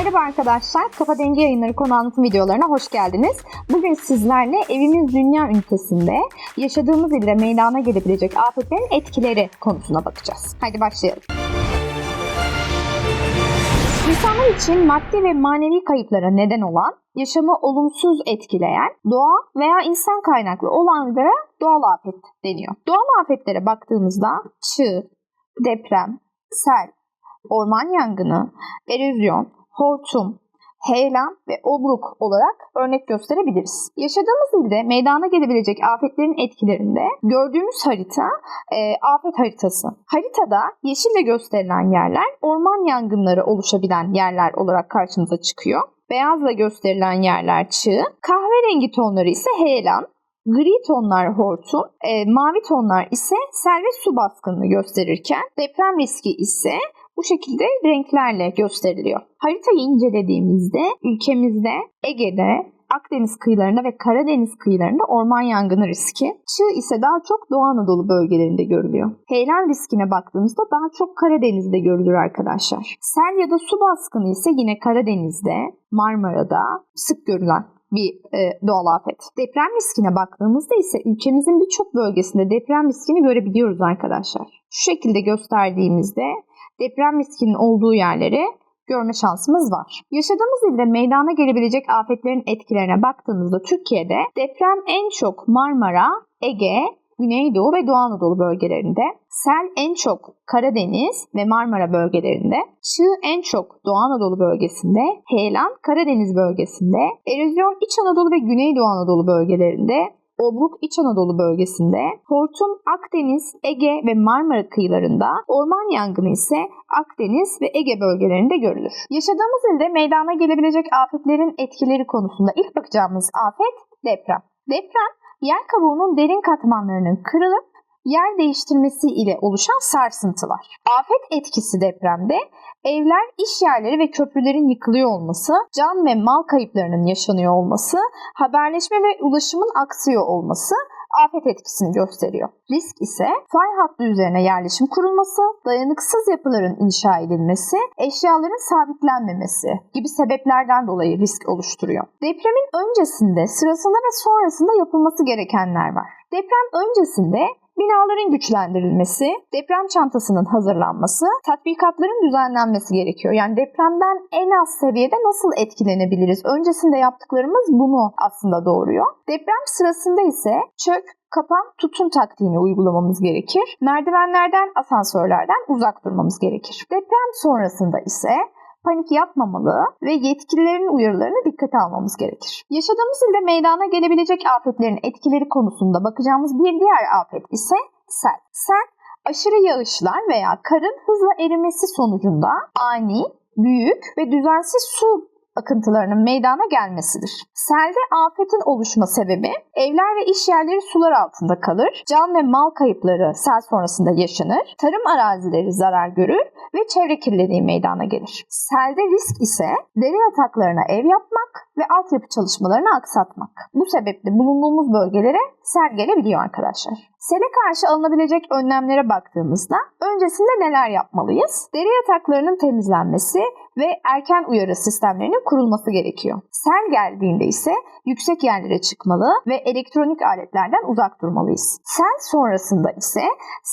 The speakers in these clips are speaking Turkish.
Merhaba arkadaşlar, Kafa Dengi Yayınları konu anlatım videolarına hoş geldiniz. Bugün sizlerle evimiz dünya ünitesinde yaşadığımız ilde meydana gelebilecek afetlerin etkileri konusuna bakacağız. Haydi başlayalım. İnsanlar için maddi ve manevi kayıplara neden olan, yaşamı olumsuz etkileyen, doğa veya insan kaynaklı olanlara doğal afet deniyor. Doğal afetlere baktığımızda çığ, deprem, sel, orman yangını, erozyon, hortum, heyelan ve obruk olarak örnek gösterebiliriz. Yaşadığımız ilde meydana gelebilecek afetlerin etkilerinde gördüğümüz harita e, afet haritası. Haritada yeşille gösterilen yerler orman yangınları oluşabilen yerler olarak karşımıza çıkıyor. Beyazla gösterilen yerler çığ, kahverengi tonları ise heyelan, Gri tonlar hortum, e, mavi tonlar ise sel ve su baskınını gösterirken deprem riski ise bu şekilde renklerle gösteriliyor. Haritayı incelediğimizde ülkemizde Ege'de, Akdeniz kıyılarında ve Karadeniz kıyılarında orman yangını riski, çığ ise daha çok Doğu Anadolu bölgelerinde görülüyor. Heyelan riskine baktığımızda daha çok Karadeniz'de görülür arkadaşlar. Sel ya da su baskını ise yine Karadeniz'de, Marmara'da sık görülen bir e, doğal afet. Deprem riskine baktığımızda ise ülkemizin birçok bölgesinde deprem riskini görebiliyoruz arkadaşlar. Şu şekilde gösterdiğimizde deprem riskinin olduğu yerleri görme şansımız var. Yaşadığımız ilde meydana gelebilecek afetlerin etkilerine baktığımızda Türkiye'de deprem en çok Marmara, Ege, Güneydoğu ve Doğu Anadolu bölgelerinde, sel en çok Karadeniz ve Marmara bölgelerinde, çığ en çok Doğu Anadolu bölgesinde, heyelan Karadeniz bölgesinde, erozyon İç Anadolu ve Güneydoğu Anadolu bölgelerinde, Obruk İç Anadolu bölgesinde, hortum Akdeniz, Ege ve Marmara kıyılarında, orman yangını ise Akdeniz ve Ege bölgelerinde görülür. Yaşadığımız ilde meydana gelebilecek afetlerin etkileri konusunda ilk bakacağımız afet deprem. Deprem, yer kabuğunun derin katmanlarının kırılıp yer değiştirmesi ile oluşan sarsıntılar. Afet etkisi depremde evler, iş yerleri ve köprülerin yıkılıyor olması, can ve mal kayıplarının yaşanıyor olması, haberleşme ve ulaşımın aksıyor olması afet etkisini gösteriyor. Risk ise fay hattı üzerine yerleşim kurulması, dayanıksız yapıların inşa edilmesi, eşyaların sabitlenmemesi gibi sebeplerden dolayı risk oluşturuyor. Depremin öncesinde, sırasında ve sonrasında yapılması gerekenler var. Deprem öncesinde Binaların güçlendirilmesi, deprem çantasının hazırlanması, tatbikatların düzenlenmesi gerekiyor. Yani depremden en az seviyede nasıl etkilenebiliriz? Öncesinde yaptıklarımız bunu aslında doğuruyor. Deprem sırasında ise çök, kapan, tutun taktiğini uygulamamız gerekir. Merdivenlerden, asansörlerden uzak durmamız gerekir. Deprem sonrasında ise panik yapmamalı ve yetkililerin uyarılarını dikkate almamız gerekir. Yaşadığımız ilde meydana gelebilecek afetlerin etkileri konusunda bakacağımız bir diğer afet ise sel. Sel, aşırı yağışlar veya karın hızla erimesi sonucunda ani, büyük ve düzensiz su akıntılarının meydana gelmesidir. Selde afetin oluşma sebebi evler ve iş yerleri sular altında kalır, can ve mal kayıpları sel sonrasında yaşanır, tarım arazileri zarar görür ve çevre kirliliği meydana gelir. Selde risk ise dere yataklarına ev yapmak ve altyapı çalışmalarını aksatmak. Bu sebeple bulunduğumuz bölgelere sel gelebiliyor arkadaşlar. Sele karşı alınabilecek önlemlere baktığımızda öncesinde neler yapmalıyız? Deri yataklarının temizlenmesi ve erken uyarı sistemlerinin kurulması gerekiyor. Sel geldiğinde ise yüksek yerlere çıkmalı ve elektronik aletlerden uzak durmalıyız. Sel sonrasında ise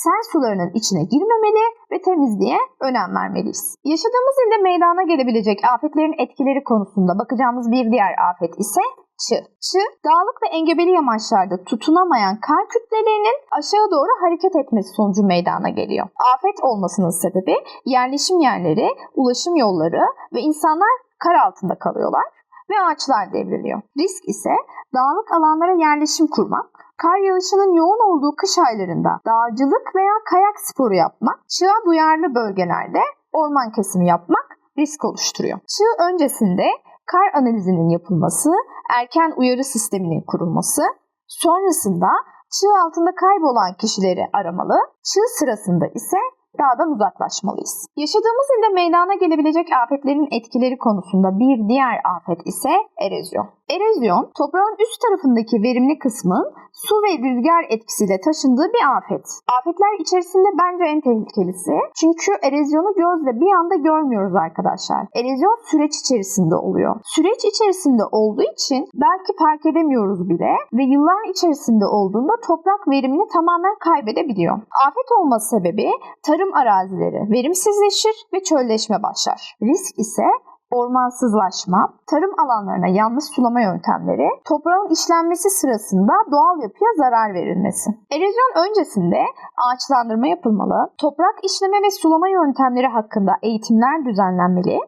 sel sularının içine girmemeli ve temizliğe önem vermeliyiz. Yaşadığımız ilde meydana gelebilecek afetlerin etkileri konusunda bakacağımız bir diğer afet ise çığ. Çığ, dağlık ve engebeli yamaçlarda tutunamayan kar kütlelerinin aşağı doğru hareket etmesi sonucu meydana geliyor. Afet olmasının sebebi yerleşim yerleri, ulaşım yolları ve insanlar kar altında kalıyorlar ve ağaçlar devriliyor. Risk ise dağlık alanlara yerleşim kurmak, kar yağışının yoğun olduğu kış aylarında dağcılık veya kayak sporu yapmak, çığa duyarlı bölgelerde orman kesimi yapmak risk oluşturuyor. Çığ öncesinde kar analizinin yapılması, erken uyarı sisteminin kurulması, sonrasında çığ altında kaybolan kişileri aramalı, çığ sırasında ise dağdan uzaklaşmalıyız. Yaşadığımız ilde meydana gelebilecek afetlerin etkileri konusunda bir diğer afet ise erozyon. Erozyon, toprağın üst tarafındaki verimli kısmın su ve rüzgar etkisiyle taşındığı bir afet. Afetler içerisinde bence en tehlikelisi. Çünkü erozyonu gözle bir anda görmüyoruz arkadaşlar. Erozyon süreç içerisinde oluyor. Süreç içerisinde olduğu için belki fark edemiyoruz bile ve yıllar içerisinde olduğunda toprak verimini tamamen kaybedebiliyor. Afet olma sebebi tarım arazileri verimsizleşir ve çölleşme başlar. Risk ise ormansızlaşma, tarım alanlarına yanlış sulama yöntemleri, toprağın işlenmesi sırasında doğal yapıya zarar verilmesi. Erozyon öncesinde ağaçlandırma yapılmalı, toprak işleme ve sulama yöntemleri hakkında eğitimler düzenlenmeli,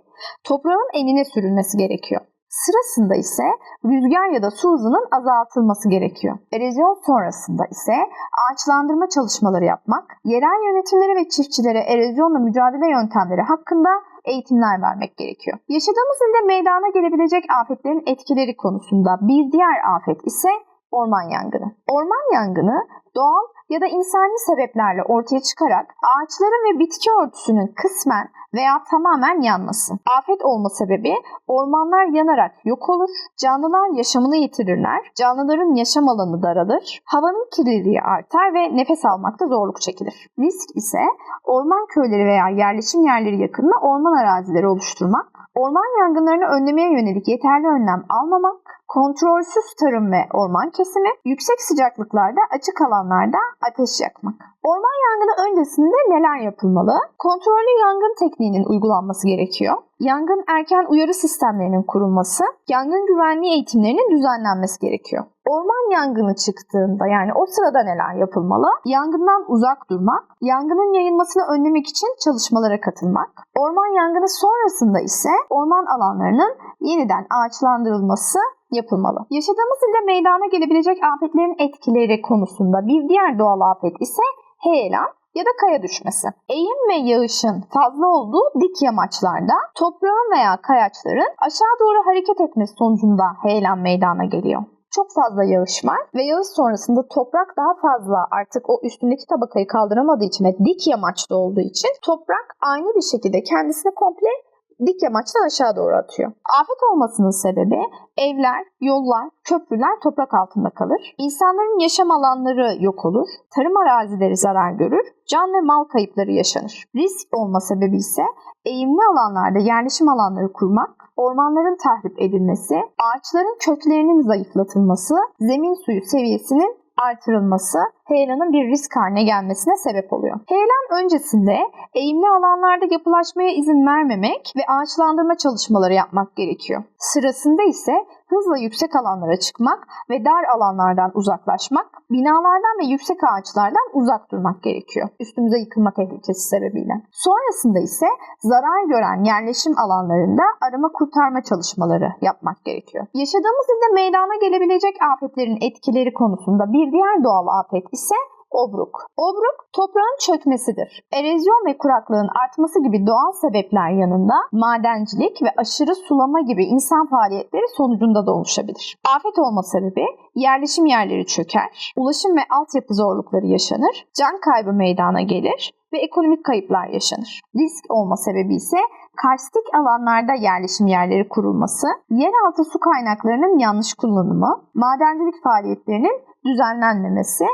toprağın enine sürülmesi gerekiyor. Sırasında ise rüzgar ya da su hızının azaltılması gerekiyor. Erozyon sonrasında ise ağaçlandırma çalışmaları yapmak, yerel yönetimlere ve çiftçilere erozyonla mücadele yöntemleri hakkında eğitimler vermek gerekiyor. Yaşadığımız ilde meydana gelebilecek afetlerin etkileri konusunda bir diğer afet ise orman yangını. Orman yangını doğal ya da insani sebeplerle ortaya çıkarak ağaçların ve bitki örtüsünün kısmen veya tamamen yanması. Afet olma sebebi ormanlar yanarak yok olur, canlılar yaşamını yitirirler, canlıların yaşam alanı daralır, havanın kirliliği artar ve nefes almakta zorluk çekilir. Risk ise orman köyleri veya yerleşim yerleri yakınında orman arazileri oluşturmak, orman yangınlarını önlemeye yönelik yeterli önlem almamak, kontrolsüz tarım ve orman kesimi, yüksek sıcaklıklarda açık alanlarda ateş yakmak. Orman yangını öncesinde neler yapılmalı? Kontrollü yangın tekniğinin uygulanması gerekiyor. Yangın erken uyarı sistemlerinin kurulması, yangın güvenliği eğitimlerinin düzenlenmesi gerekiyor. Orman yangını çıktığında yani o sırada neler yapılmalı? Yangından uzak durmak, yangının yayılmasını önlemek için çalışmalara katılmak. Orman yangını sonrasında ise orman alanlarının yeniden ağaçlandırılması yapılmalı. Yaşadığımız ilde meydana gelebilecek afetlerin etkileri konusunda bir diğer doğal afet ise heyelan ya da kaya düşmesi. Eğim ve yağışın fazla olduğu dik yamaçlarda toprağın veya kayaçların aşağı doğru hareket etmesi sonucunda heyelan meydana geliyor çok fazla yağış var ve yağış sonrasında toprak daha fazla artık o üstündeki tabakayı kaldıramadığı için ve dik yamaçta olduğu için toprak aynı bir şekilde kendisini komple dik yamaçtan aşağı doğru atıyor. Afet olmasının sebebi evler, yollar, köprüler toprak altında kalır. İnsanların yaşam alanları yok olur. Tarım arazileri zarar görür. Can ve mal kayıpları yaşanır. Risk olma sebebi ise eğimli alanlarda yerleşim alanları kurmak, ormanların tahrip edilmesi, ağaçların köklerinin zayıflatılması, zemin suyu seviyesinin artırılması heyelanın bir risk haline gelmesine sebep oluyor. Heyelan öncesinde eğimli alanlarda yapılaşmaya izin vermemek ve ağaçlandırma çalışmaları yapmak gerekiyor. Sırasında ise hızla yüksek alanlara çıkmak ve dar alanlardan uzaklaşmak, binalardan ve yüksek ağaçlardan uzak durmak gerekiyor. Üstümüze yıkılma tehlikesi sebebiyle. Sonrasında ise zarar gören yerleşim alanlarında arama kurtarma çalışmaları yapmak gerekiyor. Yaşadığımız ilde meydana gelebilecek afetlerin etkileri konusunda bir diğer doğal afet ise Obruk. Obruk toprağın çökmesidir. Erozyon ve kuraklığın artması gibi doğal sebepler yanında madencilik ve aşırı sulama gibi insan faaliyetleri sonucunda da oluşabilir. Afet olma sebebi yerleşim yerleri çöker, ulaşım ve altyapı zorlukları yaşanır, can kaybı meydana gelir ve ekonomik kayıplar yaşanır. Risk olma sebebi ise karstik alanlarda yerleşim yerleri kurulması, yeraltı su kaynaklarının yanlış kullanımı, madencilik faaliyetlerinin düzenlenmemesi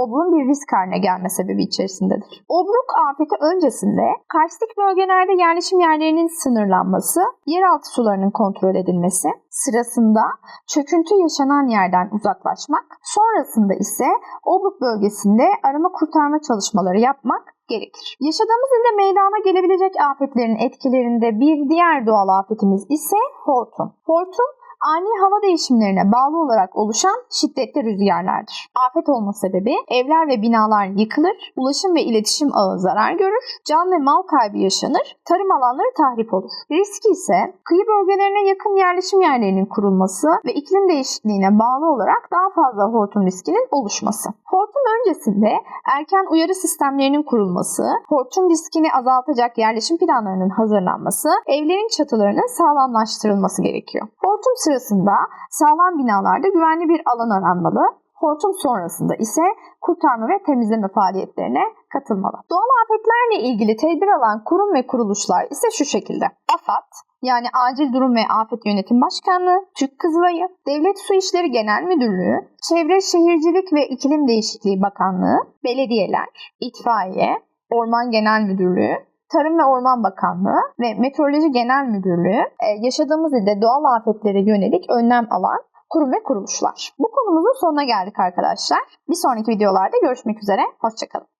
obruğun bir risk haline gelme sebebi içerisindedir. Obruk afeti öncesinde karstik bölgelerde yerleşim yerlerinin sınırlanması, yeraltı sularının kontrol edilmesi, sırasında çöküntü yaşanan yerden uzaklaşmak, sonrasında ise obruk bölgesinde arama kurtarma çalışmaları yapmak gerekir. Yaşadığımız ilde meydana gelebilecek afetlerin etkilerinde bir diğer doğal afetimiz ise hortum. Hortum ani hava değişimlerine bağlı olarak oluşan şiddetli rüzgarlardır. Afet olma sebebi evler ve binalar yıkılır, ulaşım ve iletişim ağı zarar görür, can ve mal kaybı yaşanır, tarım alanları tahrip olur. Riski ise kıyı bölgelerine yakın yerleşim yerlerinin kurulması ve iklim değişikliğine bağlı olarak daha fazla hortum riskinin oluşması. Hortum öncesinde erken uyarı sistemlerinin kurulması, hortum riskini azaltacak yerleşim planlarının hazırlanması, evlerin çatılarının sağlamlaştırılması gerekiyor. Hortum sırasında sağlam binalarda güvenli bir alan aranmalı. Hortum sonrasında ise kurtarma ve temizleme faaliyetlerine katılmalı. Doğal afetlerle ilgili tedbir alan kurum ve kuruluşlar ise şu şekilde. AFAD, yani Acil Durum ve Afet Yönetim Başkanlığı, Türk Kızılayı, Devlet Su İşleri Genel Müdürlüğü, Çevre Şehircilik ve İklim Değişikliği Bakanlığı, belediyeler, itfaiye, Orman Genel Müdürlüğü, Tarım ve Orman Bakanlığı ve Meteoroloji Genel Müdürlüğü e, yaşadığımız ilde doğal afetlere yönelik önlem alan kurum ve kuruluşlar. Bu konumuzun sonuna geldik arkadaşlar. Bir sonraki videolarda görüşmek üzere. Hoşçakalın.